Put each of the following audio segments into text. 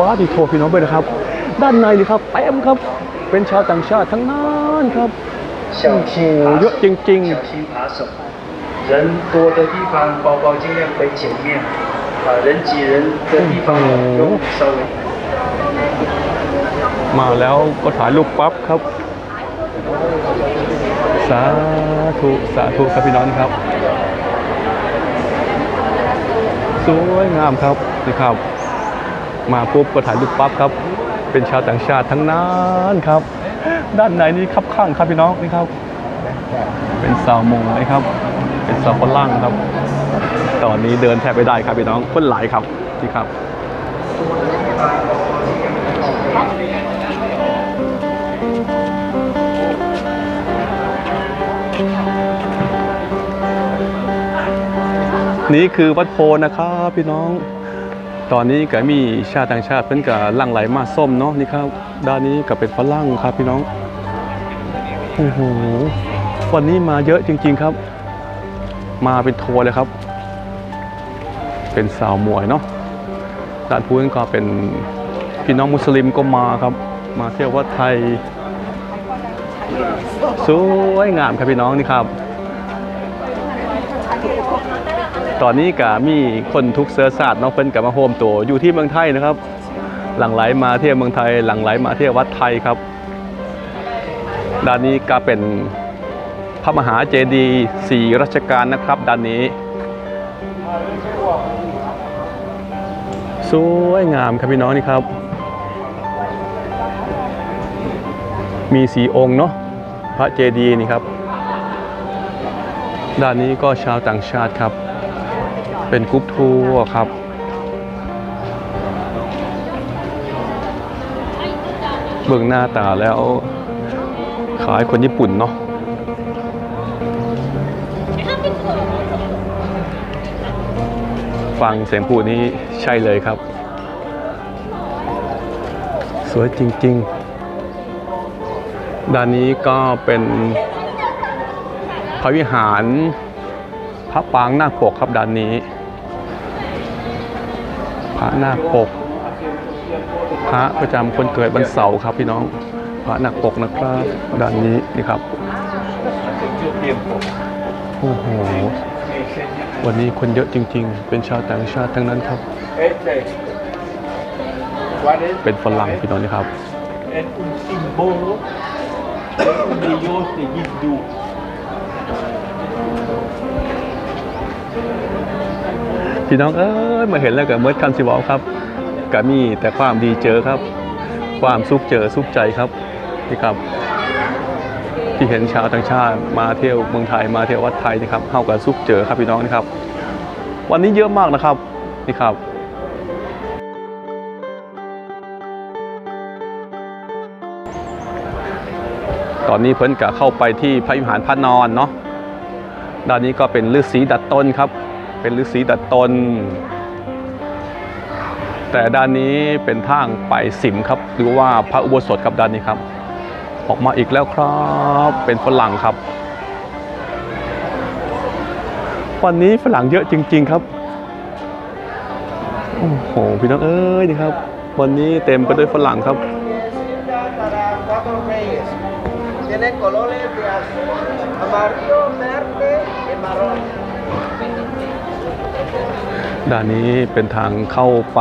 ฟ้าที่โทรพี่น้องไปนะครับ ด้านในนี่ครับเต็มครับ เป็นชาวต่างชาติทั้งนั้นครับ 小心 โอ้ 扒 เยอะจ 手， ริง 小心扒手。人多的地方，包包尽量背前面。啊，人挤人的地方哦用稍微。 ๆ มาแล้วก็ถ่ายรูปปั๊บครับ สาธุสาธุครับพี่น้องครับ สวยงามครับนี่ครับ มาปุ๊บก็ถ่ายรูปปั๊บครับ เป็นชาวต่างชาติทั้งนั้นครับ ด้านในนี่ครับข้างครับพี่น้องนี่ครับ เป็นสาวมงนะครับ เป็นสาวฝรั่งครับ ตอนนี้เดินแทบไม่ได้ครับพี่น้องคนหลายครับนี่ครับนี่คือวัดโพนะครับพี่น้อง ตอนนี้ก็มีชาติต่างชาติเพิ่นกับลังไหลมาส้มเนาะนี่ครับด้านนี้ก็เป็นฝรั่งครับพี่น้องโอ้โหวันนี้มาเยอะจริง ๆครับ มาเป็นทัวร์เลยครับ เป็นสาวมวยเนาะด้านพูนก็เป็นพี่น้องมุสลิมก็มาครับ มาเที่ยววัดไทยสวยงามครับพี่น้องนี่ครับ ตอนนี้ก็มีคนทุกเสื้อศาสตร์เนาะเพิ่นกับมาโฮมตัวอยู่ที่เมืองไทยนะครับ หลังไหลมาเที่ยวเมืองไทย หลังไหลมาเที่ยววัดไทยครับ ด้านนี้ก็เป็นพระมหาเจดีย์สี่รัชกาลนะครับ ด้านนี้ สวยงามครับพี่น้องนี่ครับ มีสีองค์เนาะพระเจดีย์นี่ครับ ด้านนี้ก็ชาวต่างชาติครับ เป็นกรุ๊ปทัวร์ครับ เบื้องหน้าตาแล้วขายคนญี่ปุ่นเนาะฟังเสียงพูดนี้ใช่เลยครับ สวยจริง ๆ ด้านนี้ก็เป็นพระวิหารพระปางนาคปกครับด้านนี้ ระนาคปก พระประจำคนเกิดวันเสาร์ครับพี่น้อง พระนาคปกนะครับด้านนี้นี่ครับโอ้โหวันนี้คนเยอะจริง ๆ เป็นชาวต่างชาติทั้งนั้นครับ เป็นฝรั่งพี่น้องนี่ครับ พี่น้องเอ้ยมาเห็นแล้วกับเมิร์ดคันสิวอลครับกมีแต่ความดีเจอครับ ความสุขเจอสุขใจครับนี่ครับ ที่เห็นชาวต่างชาติมาเที่ยวเมืองไทยมาเที่ยววัดไทยนะครับเข้ากับสุขเจอครับพี่น้องนี่ครับ วันนี้เยอะมากนะครับนี่ครับตอนนี้เพิ่นกะเข้าไปที่พระวิหารพระนอนเนาะด้านนี้ก็เป็นฤาษีดัดตนครับ เป็นฤาษีดัดตน แต่ด้านนี้เป็นทางไปสิมครับ หรือว่าพระอุโบสถครับด้านนี้ครับ ออกมาอีกแล้วครับ เป็นฝรั่งครับ วันนี้ฝรั่งเยอะจริง ๆครับโอ้โหพี่น้องเอ้ยนี่ครับ วันนี้เต็มไปด้วยฝรั่งครับ ด้านนี้เป็นทางเข้าไป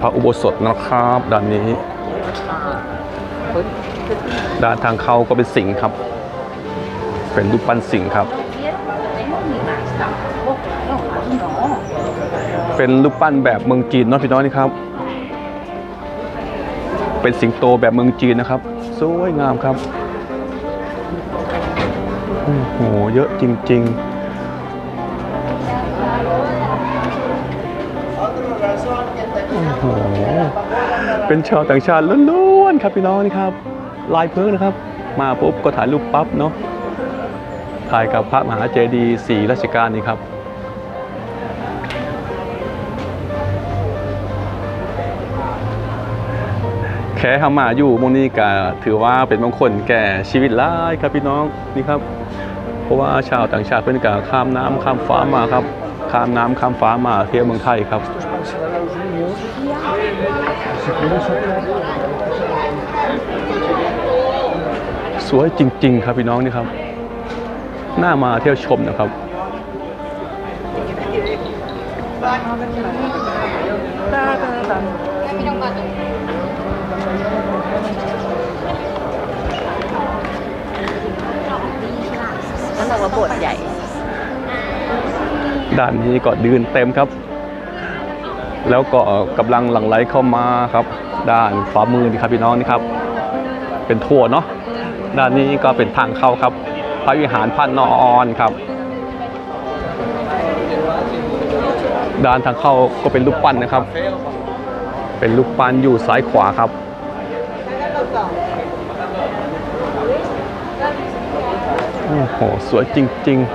พระอุโบสถนะครับด้านนี้ ด้านทางเข้าก็เป็นสิงห์ครับ เป็นรูปปั้นสิงห์ครับ เป็นรูปปั้นแบบเมืองจีนเนาะพี่น้องนี่ครับ เป็นสิงโตแบบเมืองจีนนะครับ สวยงามครับโอ้โหเยอะจริง ๆ เป็นชาวต่างชาติล้วนๆครับพี่น้องนี่ครับลายเพิ่งนะครับ มาปุ๊บก็ถ่ายรูปปั๊บเนาะถ่ายกับพระมหาเจดีย์สีรัชกาลนี่ครับแค่ทำมาอยู่มงนี้ก็ถือว่าเป็นมงคลแก่ชีวิตหลายครับพี่น้องนี่ครับ เพราะว่าชาวต่างชาติเพิ่นก็ข้ามน้ำข้ามฟ้ามาครับ ข้ามน้ำข้ามฟ้ามาเที่ยวเมืองไทยครับ สวยจริง ๆ ครับพี่น้องนี่ครับ น่ามาเที่ยวชมนะครับมันบอกว่าโบสถ์ใหญ่ ด้านนี้ก็ดืนเต็มครับ แล้วก็กำลังหลั่งไหลเข้ามาครับ ด้านขวามือนี่ครับพี่น้องนี่ครับ เป็นทั่วเนาะด้านนี้ก็เป็นทางเข้าครับ พระวิหารพระนอนครับ ด้านทางเข้าก็เป็นรูปปั้นนะครับ เป็นรูปปั้นอยู่ซ้ายขวาครับโอ้โหสวยจริง ๆ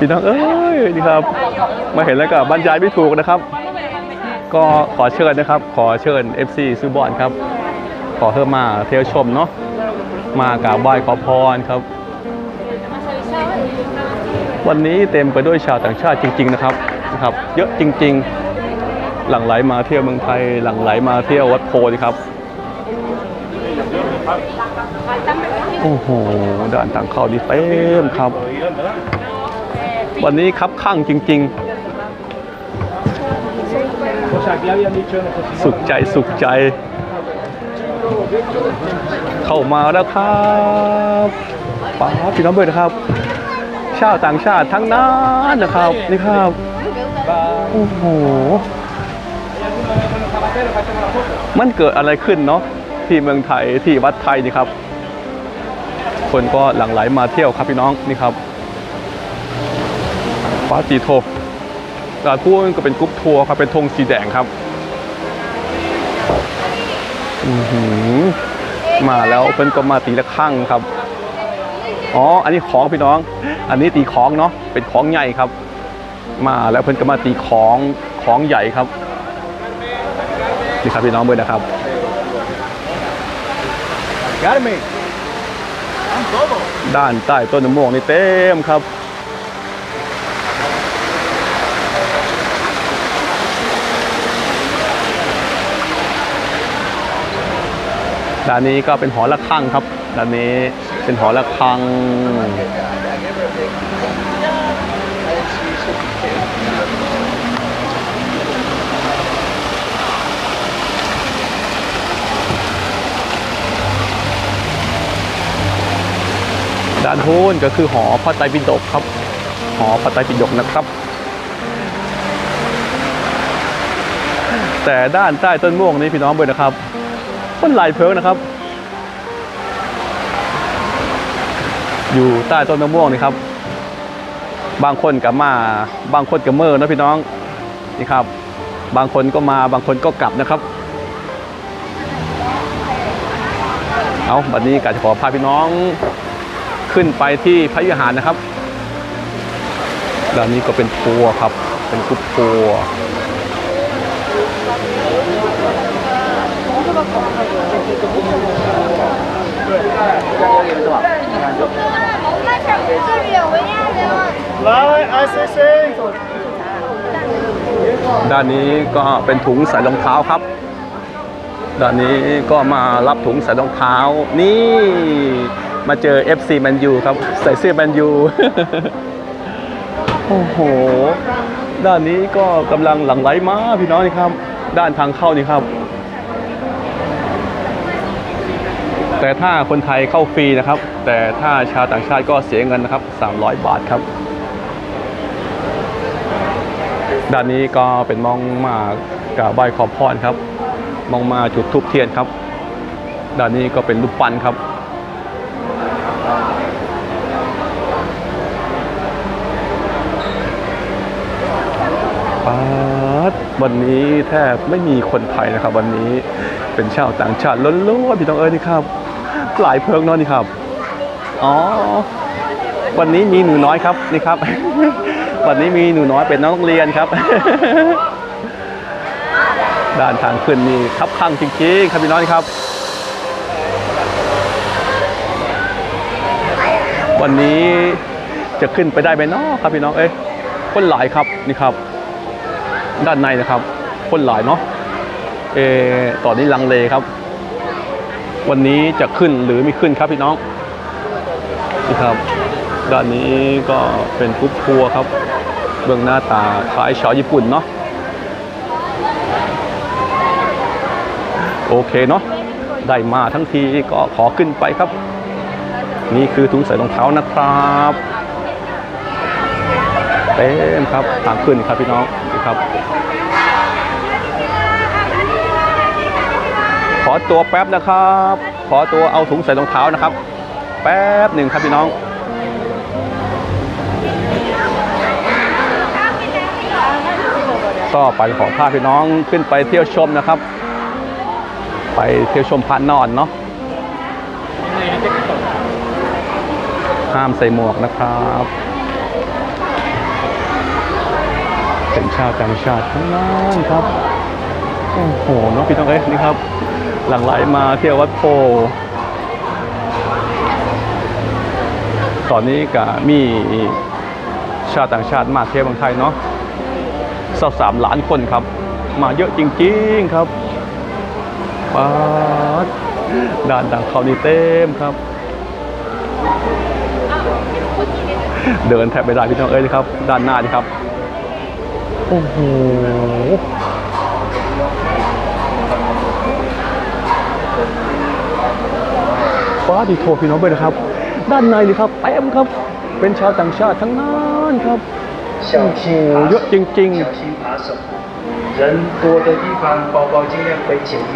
พี่น้องเอ้ยนี่ครับ มาเห็นแล้วก็บรรยายไม่ถูกนะครับ ก็ขอเชิญนะครับ ขอเชิญ FC ซื้อบอลครับ ขอเพิ่มมาเที่ยวชมเนาะมากราบไหว้ขอพรครับ วันนี้เต็มไปด้วยชาวต่างชาติจริง ๆ นะครับนะครับ เยอะจริง ๆ หลั่งไหลมาเที่ยวเมืองไทย หลั่งไหลมาเที่ยววัดโพธิ์ครับโอ้โหด่านต่างเข้านี่เต็มครับ วันนี้คับข้างจริง ๆ สุขใจสุขใจ เข้ามาแล้วครับป้าพี่น้องเบิร์ดนะครับ ชาวต่างชาติทั้งนั้นนะครับนี่ครับโอ้โหมันเกิดอะไรขึ้นเนาะที่เมืองไทยที่วัดไทยนี่ครับ คนก็หลั่งไหลมาเที่ยวครับพี่น้องนี่ครับ ฟ้าจีโทด่านพูนก็เป็นกรุ๊ปทัวร์ครับ เป็นธงสีแดงครับอือหือมาแล้วเพิ่นก็มาตีละข้างครับ อ๋อ อันนี้ของพี่น้อง อันนี้ตีของเนาะ เป็นของใหญ่ครับ มาแล้วเพิ่นก็มาตีของของใหญ่ครับนี่ครับพี่น้องเบอร์นะครับด้านใต้ต้นมะม่วงนี่เต็มครับ ด้านนี้ก็เป็นหอระฆังครับด้านนี้เป็นหอระฆังด้านโน้นก็คือหอพระไตรปิฎกครับ หอพระไตรปิฎกนะครับ แต่ด้านใต้ต้นม่วงนี้พี่น้องเบิร์นะครับ ต้นลายเพิงนะครับ อยู่ใต้ต้นมะม่วงนี่ครับ บางคนกับมา บางคนกับเมอร์นะพี่น้องนี่ครับ บางคนก็มาบางคนก็กลับนะครับ เอาบัดนี้กาจะขอพาพี่น้องขึ้นไปที่พระวิหารนะครับด้านนี้ก็เป็นทัวครับ เป็นกุ๊ปัว ด้านนี้ก็เป็นถุงใส่รองเท้าครับ ด้านนี้ก็มารับถุงใส่รองเท้า นี่มาเจอ FC แมนยูครับ ใส่เสื้อแมนยู โอ้โห ด้านนี้ก็กำลังหลั่งไหลมาพี่น้องนี่ครับ ด้านทางเข้านี่ครับ แต่ถ้าคนไทยเข้าฟรีนะครับ แต่ถ้าชาวต่างชาติก็เสียเงินนะครับ 300 บาทครับ ด้านนี้ก็เป็นมองมากราบไหว้ขอพรครับ มองมาจุดทูบเทียนครับ ด้านนี้ก็เป็นรูปปั้นครับปาดวันนี้แทบไม่มีคนไทยนะครับ วันนี้เป็นชาวต่างชาติล้วนๆพี่ต้องเอ้ยนี่ครับ หลายเพิงเนอะนี่ครับ อ๋อ วันนี้มีหนูน้อยครับนี่ครับ วันนี้มีหนูน้อยเป็นน้องเรียนครับ ด้านทางขึ้นนี่คับข้างจริงๆครับพี่น้องครับ วันนี้จะขึ้นไปได้ไหมเนาะครับพี่น้องเอ้ยคนหลายครับนี่ครับ ด้านในนะครับ คนหลายเนาะเออตอนนี้ลังเลครับ วันนี้จะขึ้นหรือไม่ขึ้นครับพี่น้องนี่ครับ ด้านนี้ก็เป็นกรุ๊ปทัวร์ครับ เบื้องหน้าตาคล้ายชาวญี่ปุ่นเนาะโอเคเนาะได้มาทั้งทีก็ขอขึ้นไปครับ นี่คือถุงใส่รองเท้านะครับเต็มครับทางขึ้นครับพี่น้องนี่ครับ อตัวแป๊บนะครับ ขอตัวเอาถุงใส่รองเท้านะครับ แป๊บหนึ่งครับพี่น้องก็ไปขอพาพี่น้องขึ้นไปเที่ยวชมนะครับ ไปเที่ยวชมพระนอนเนาะห้ามใส่หมวกนะครับเป็นชาวต่างชาติทั้งนั้นครับโอ้โหน้องพี่น้องเอ้ยนี่ครับ หลั่งไหลมาเที่ยววัดโพ ตอนนี้ก็มีชาวต่างชาติมาเที่ยวเมืองไทยเนาะสักสามล้านคนครับ มาเยอะจริงๆครับป๊าด่านดังเขานี่เต็มครับ เดินแทบไม่ได้พี่น้องเอ้ยครับ ด้านหน้านี่ครับ โอ้โห ฟ้าดีโทพี่น้องเบยนะครับ ด้านในนี่ครับเต็มครับ เป็นชาวต่างชาติทั้งนั้นครับ 小心 โอ้ 扒 เยอะจ 手， ริง 小心扒手。人多的地方，包包尽量背前面。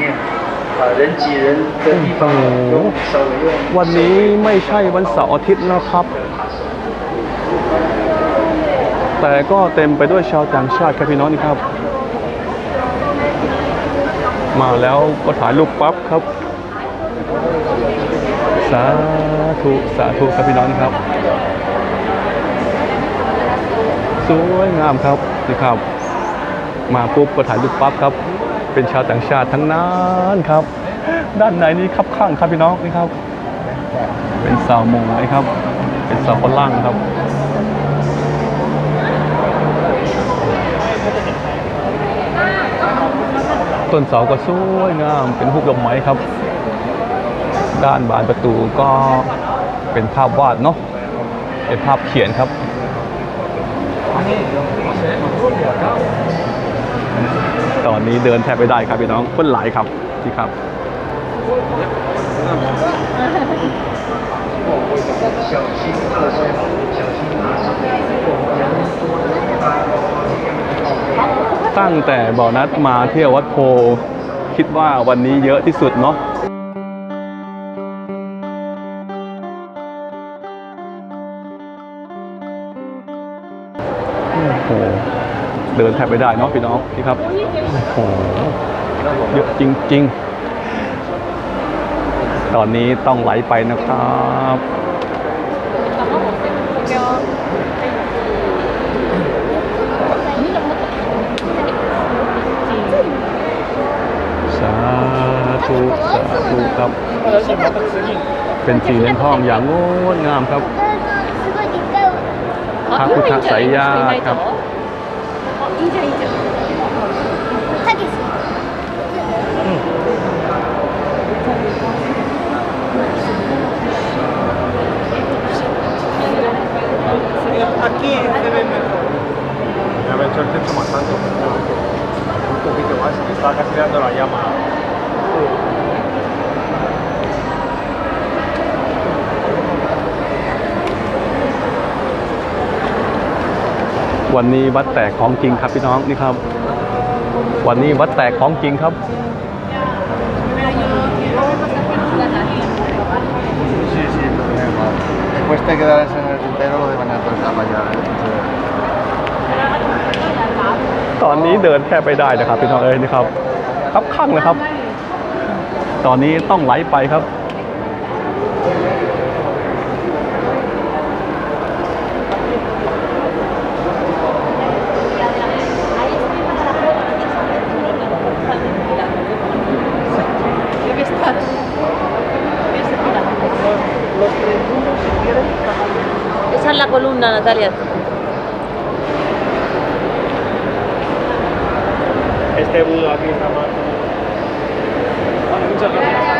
啊，人挤人的地方用稍微用。 ๆ วันนี้ไม่ใช่วันเสาร์อาทิตย์นะครับ แต่ก็เต็มไปด้วยชาวต่างชาติครับพี่น้องนี่ครับ มาแล้วก็ถ่ายรูปปั๊บครับ สาธุสาธุครับพี่น้องครับ สวยงามครับนี่ครับ มาปุ๊บก็ถ่ายรูปปั๊บครับ เป็นชาวต่างชาติทั้งนั้นครับ ด้านในนี้คับข้างครับพี่น้องนี่ครับ เป็นสาวมงนะครับ เป็นสาวฝรั่งครับต้นเสาก็สวยงามเป็นรูปดอกไม้ครับ ด้านบานประตูก็เป็นภาพวาดเนาะเป็นภาพเขียนครับตอนนี้เดินแทบไม่ได้ครับพี่น้องคนหลายครับที่ครับตั้งแต่บ่อนัดมาเที่ยววัดโพ คิดว่าวันนี้เยอะที่สุดเนาะ เดินแทบไม่ได้เนาะพี่น้องนี่ครับโอ้โหเยอะจริง ๆ ตอนนี้ต้องไหลไปนะครับสาธุสาธุครับ เป็นสีเหลืองทองอย่างงดงามครับพระพุทธไสยญาครับ Aquí se ve mejor. Ya me he hecho el centro más tanto. Un poquito más, que está casi dando la llama. วันนี้วัดแตกของจริงครับพี่น้องนี่ครับ วันนี้วัดแตกของจริงครับตอนนี้เดินแทบไม่ได้นะครับพี่น้องเอ้ยนี่ครับครับข้างเลยครับ ตอนนี้ต้องไหลไปครับ Natalia. Este budo aquí está mal. Vale, muchas gracias.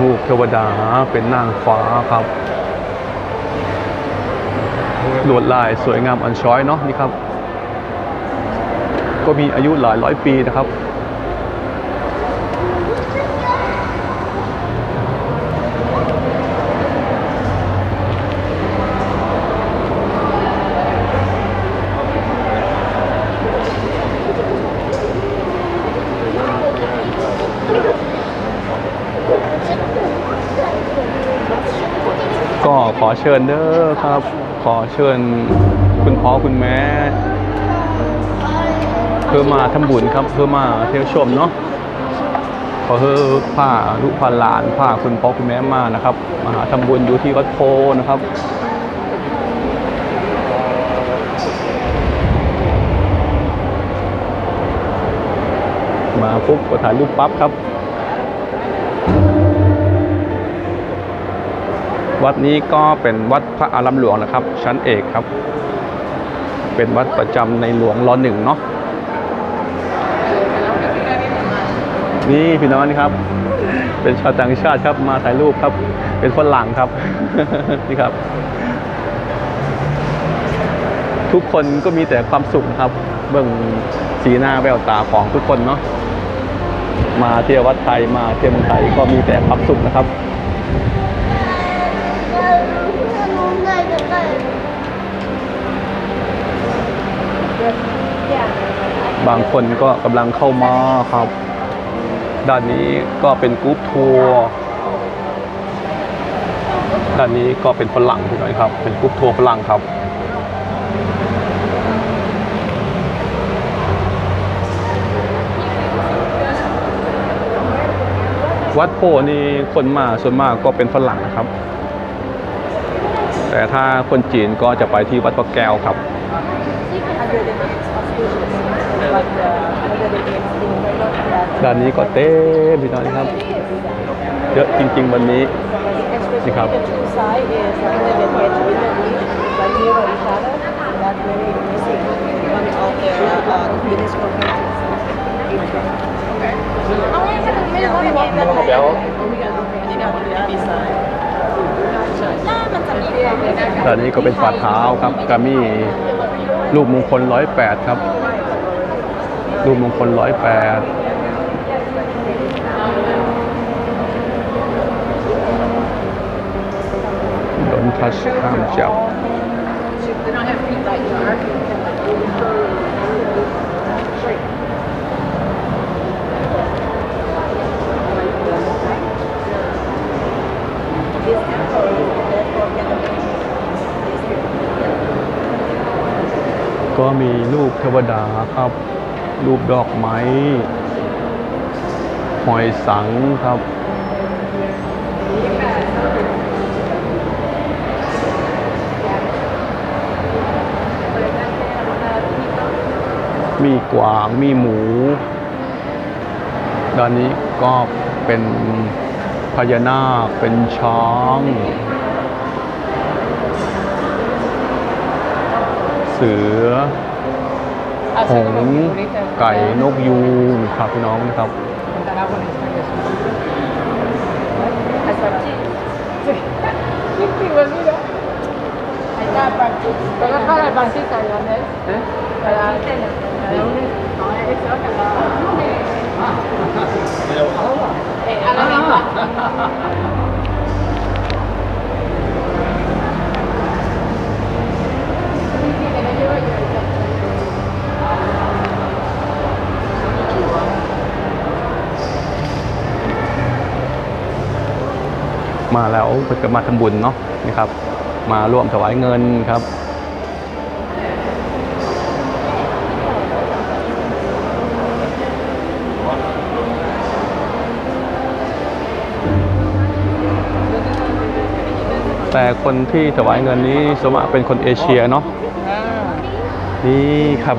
รูปเทวดาเป็นนางฟ้าครับลวดลายสวยงามอันช้อยเนาะนี่ครับ ก็มีอายุหลายร้อยปีนะครับ ก็ข อเชิญเด้อครับ ขอเชิญคุณพ่อคุณแม่เพื่อมาทำบุญครับ เพื่อมาเที่ยวชมเนาะขอเพื่อพาลูกพาหลานพาคุณพ่อคุณแม่มานะครับ มาหาทำบุญอยู่ที่วัดโพนะครับมาปุ๊บก็ถ่ายรูปปั๊บครับ วัดนี้ก็เป็นวัดพระอารามหลวงนะครับ ชั้นเอกครับ เป็นวัดประจำในหลวงรอหนึ่งเนาะนี่พี่น้องนี่ครับ เป็นชาวต่างชาติครับมาถ่ายรูปครับ เป็นฝรั่งครับนี่ครับ ทุกคนก็มีแต่ความสุขครับ เบิ่งสีหน้าแววตาของทุกคนเนาะมาเที่ยววัดไทยมาเที่ยวเมืองไทยก็มีแต่ความสุขนะครับ บางคนก็กำลังเข้ามาครับ ด้านนี้ก็เป็นกรุ๊ปทัวร์ด้านนี้ก็เป็นฝรั่งพี่น้อยครับ เป็นกรุ๊ปทัวร์ฝรั่งครับวัดโพนี่คนมาส่วนมากก็เป็นฝรั่งนะครับ แต่ถ้าคนจีนก็จะไปที่วัดพระแก้วครับ ด้านนี้ก็เต้มพี่น้องครับ เยอะจริง ๆ วันนี้นี่ครับเดี๋ยวด้านนี้ก็เป็นฝ่าเท้าครับกามีรูปมงคลร้อยแปดครับ รูปมงคลร้อยแปดโดนทัชห้ามจับก็มีรูปเทวดาครับ รูปดอกไม้หอยสังครับมีกวางมีหมู ด้านนี้ก็เป็นพญานาค เป็นช้าง เสือ หงส์ไก่นกยูงครับพี่น้องนะครับ Pero para el pancita, ¿dónde es? Para el lunes. No, es มาแล้วเพื่อมาทำบุญเนาะนะครับ มาร่วมถวายเงินครับแต่คนที่ถวายเงินนี้สมะเป็นคนเอเชียเนาะนี่ครับ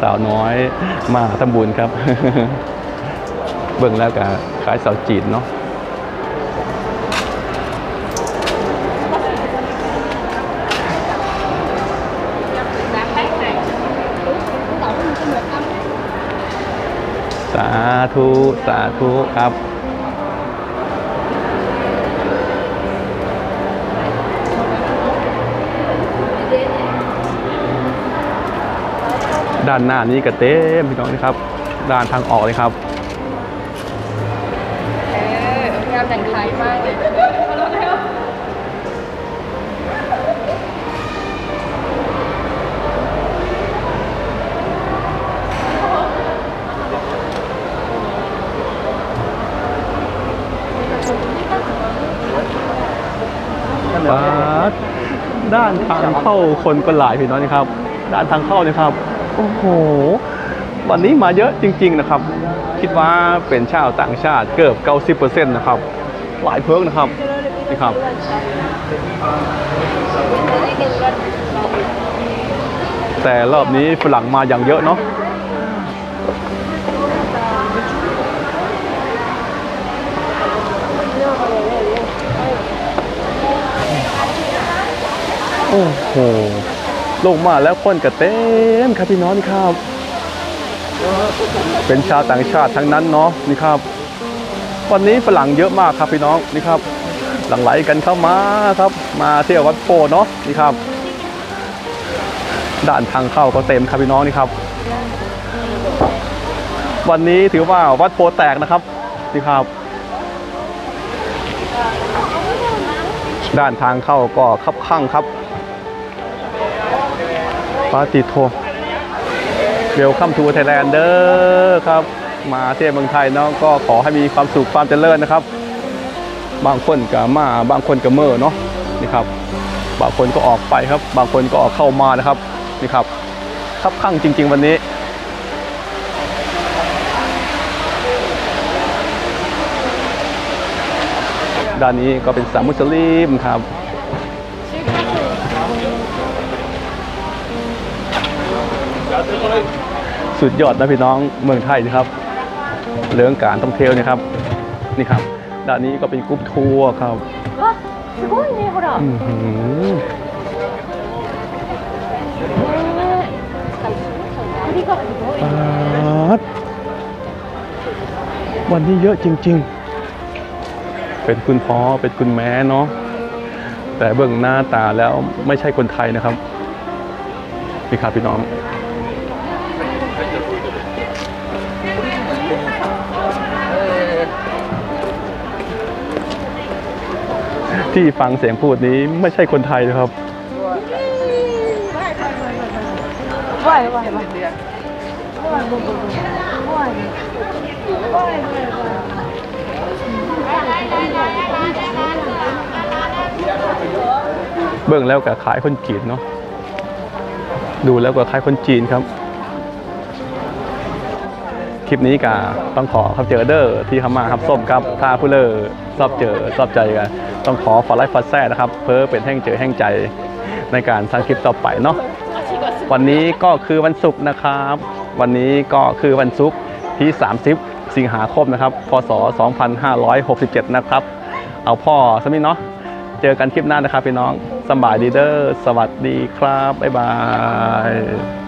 สาวน้อยมาทำบุญครับ เบิ่งแล้วกับขายสาวจีนเนาะ สาธุ สาธุครับ ด้านหน้านี้ก็เต็มพี่น้องนะครับ ด้านทางออกเลยครับ เอองานแต่งไทยมากเลย บาสด้าน ทางเข้าคนก็หลายพี่น้องนะครับด้านทางเข้านี่ครับโอ้โหวันนี้มาเยอะจริง ๆนะครับ คิดว่าเป็นชาวต่างชาติเกือบ90%นะครับ หลายเพิกนะครับนี่ครับแต่รอบนี้ฝรั่งมาอย่างเยอะเนาะ โอ้โหลงมาแล้วคนก็เต็มครับพี่น้องนี่ครับ เป็นชาวต่างชาติทั้งนั้นเนาะนี่ครับ วันนี้ฝรั่งเยอะมากครับพี่น้องนี่ครับ หลั่งไหลกันเข้ามาครับ มาเที่ยววัดโพเนาะนี่ครับด่านทางเข้าก็เต็มครับพี่น้องนี่ครับ วันนี้ถือว่าวัดโพแตกนะครับนี่ครับด้านทางเข้าก็คับข้างครับ ปาติโทเวลคัมทูไทยแลนด์เด้อครับ มาเที่ยวเมืองไทยเนาะก็ขอให้มีความสุขความเจริญนะครับ บางคนก็มาบางคนก็เมื่อเนาะนี่ครับ บางคนก็ออกไปครับ บางคนก็ออกเข้ามานะครับนี่ครับคับข้างจริง ๆ วันนี้ด้านนี้ก็เป็นสามมุสลิมครับ สุดยอดนะพี่น้องเมืองไทยนะครับ เรื่องการท่องเที่ยวนะครับ นี่ครับ ด้านนี้ก็เป็นกรุ๊ปทัวร์ครับ わすごいねほら อื้อหือ ありがとう ปาดวันนี้เยอะจริง ๆ เป็นคุณพ่อเป็นคุณแม่เนาะแต่เบื้องหน้าตาแล้วไม่ใช่คนไทยนะครับนี่ครับพี่น้อง ที่ฟังเสียงพูดนี้ไม่ใช่คนไทยนะครับ เบื้องแล้วก็ขายคนจีนเนาะดูแล้วก็ขายคนจีนครับ คลิปนี้ก็ต้องขอครับเจอเดอร์ที่เขามาครับส้มครับถ้าผู้เลอชอบเจอชอบใจกันต้องขอฝอไลฟ์ฟอสแซ่นะครับ เพื่อเป็นแห่งเจอแห่งใจในการสร้างคลิปต่อไปเนาะวันนี้ก็คือวันศุกร์นะครับ วันนี้ก็คือวันศุกร์ที่ 30 สิงหาคมนะครับ พศ 2567 นะครับ เอาพ่อสมิเนาะเจอกันคลิปหน้านะครับพี่น้องสบายดีเดอร์สวัสดีครับ บ๊ายบาย